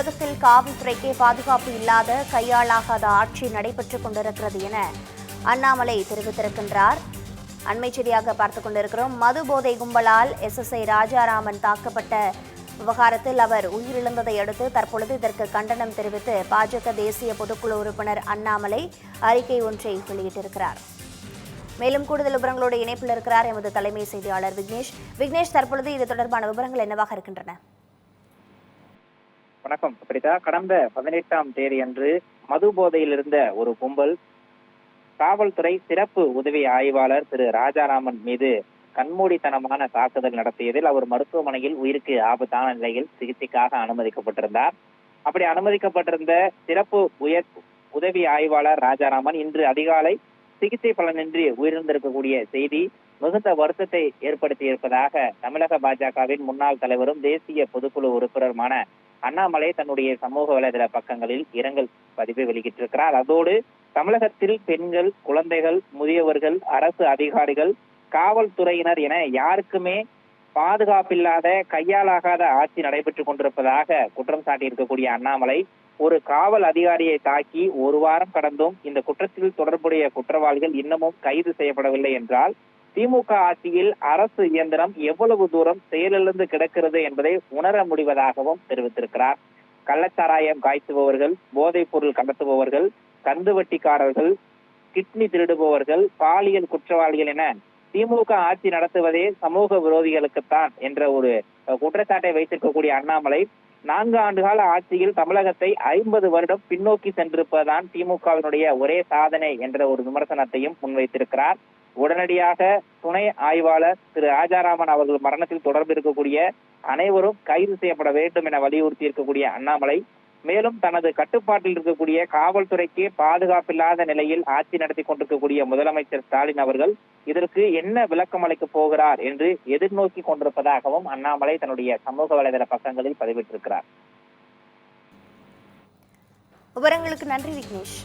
தமிழகத்தில் காவல்துறைக்கே பாதுகாப்பு இல்லாத கையாளாகாத ஆட்சி நடைபெற்றுக் கொண்டிருக்கிறது என அண்ணாமலை தெரிவித்திருக்கின்றார். அண்மை செய்தியாக பார்த்துக் கொண்டிருக்கிறோம். மது போதை கும்பலால் எஸ்எஸ்ஐ ராஜாராமன் தாக்கப்பட்ட விவகாரத்தில் அவர் உயிரிழந்ததை அடுத்து தற்பொழுது இதற்கு கண்டனம் தெரிவித்து பாஜக தேசிய பொதுக்குழு உறுப்பினர் அண்ணாமலை அறிக்கை ஒன்றை வெளியிட்டிருக்கிறார். மேலும் கூடுதல் விவரங்களோடு இணைப்பில் இருக்கிறார் எமது தலைமை செய்தியாளர் விக்னேஷ். விக்னேஷ் தற்பொழுது இது தொடர்பான விவரங்கள் என்னவாக இருக்கின்றன? வணக்கம். பிரிதா கடந்த பதினெட்டாம் தேதி அன்று மது போதையில் இருந்த ஒரு கும்பல் காவல்துறை சிறப்பு உதவி ஆய்வாளர் திரு ராஜாராமன் மீது கண்மூடித்தனமான தாக்குதல் நடத்தியதில் அவர் மருத்துவமனையில் உயிருக்கு ஆபத்தான நிலையில் சிகிச்சைக்காக அனுமதிக்கப்பட்டிருந்தார். அப்படி அனுமதிக்கப்பட்டிருந்த சிறப்பு உயர் உதவி ஆய்வாளர் ராஜாராமன் இன்று அதிகாலை சிகிச்சை பலனின்றி உயிரிழந்திருக்கக்கூடிய செய்தி மிகுந்த வருத்தத்தை ஏற்படுத்தி இருப்பதாக தமிழக பாஜகவின் முன்னாள் தலைவரும் தேசிய பொதுக்குழு உறுப்பினருமான அண்ணாமலை தன்னுடைய சமூக வலைதள பக்கங்களில் இரங்கல் பதிவை வெளியிட்டிருக்கிறார். அதோடு தமிழகத்தில் பெண்கள் குழந்தைகள் முதியவர்கள் அரசு அதிகாரிகள் காவல்துறையினர் என யாருக்குமே பாதுகாப்பில்லாத கையாலாகாத ஆட்சி நடைபெற்றுக் கொண்டிருப்பதாக குற்றம் சாட்டியிருக்கக்கூடிய அண்ணாமலை ஒரு காவல் அதிகாரியை தாக்கி ஒரு வாரம் கடந்தும் இந்த குற்றத்தில் தொடர்புடைய குற்றவாளிகள் இன்னமும் கைது செய்யப்படவில்லை என்றால் திமுக ஆட்சியில் அரசு இயந்திரம் எவ்வளவு தூரம் செயலிழந்து கிடக்கிறது என்பதை உணர முடிவதாகவும் தெரிவித்திருக்கிறார். கள்ளச்சாராயம் காய்ச்சுபவர்கள் போதைப் பொருள் கடத்துபவர்கள் கந்து வட்டிக்காரர்கள் கிட்னி திருடுபவர்கள் பாலியல் குற்றவாளிகள் என திமுக ஆட்சி நடத்துவதே சமூக விரோதிகளுக்குத்தான் என்ற ஒரு குற்றச்சாட்டை வைத்திருக்கக்கூடிய அண்ணாமலை நான்கு ஆண்டுகால ஆட்சியில் தமிழகத்தை ஐம்பது வருடம் பின்னோக்கி சென்றிருப்பதுதான் திமுகவினுடைய ஒரே சாதனை என்ற ஒரு விமர்சனத்தையும் முன்வைத்திருக்கிறார். உடனடியாக துணை ஆய்வாளர் திரு ராஜாராமன் அவர்கள் மரணத்தில் தொடர்பு இருக்கக்கூடிய அனைவரும் கைது செய்யப்பட வேண்டும் என வலியுறுத்தி இருக்கக்கூடிய அண்ணாமலை மேலும் தனது கட்டுப்பாட்டில் இருக்கக்கூடிய காவல்துறைக்கு பாதுகாப்பில்லாத நிலையில் ஆட்சி நடத்தி கொண்டிருக்கக்கூடிய முதலமைச்சர் ஸ்டாலின் அவர்கள் இதற்கு என்ன விளக்கம் அளிக்க போகிறார் என்று எதிர்நோக்கி கொண்டிருப்பதாகவும் அண்ணாமலை தன்னுடைய சமூக வலைதள பக்கங்களில் பதிவிட்டிருக்கிறார். விவரங்களுக்கு நன்றி விக்னேஷ்.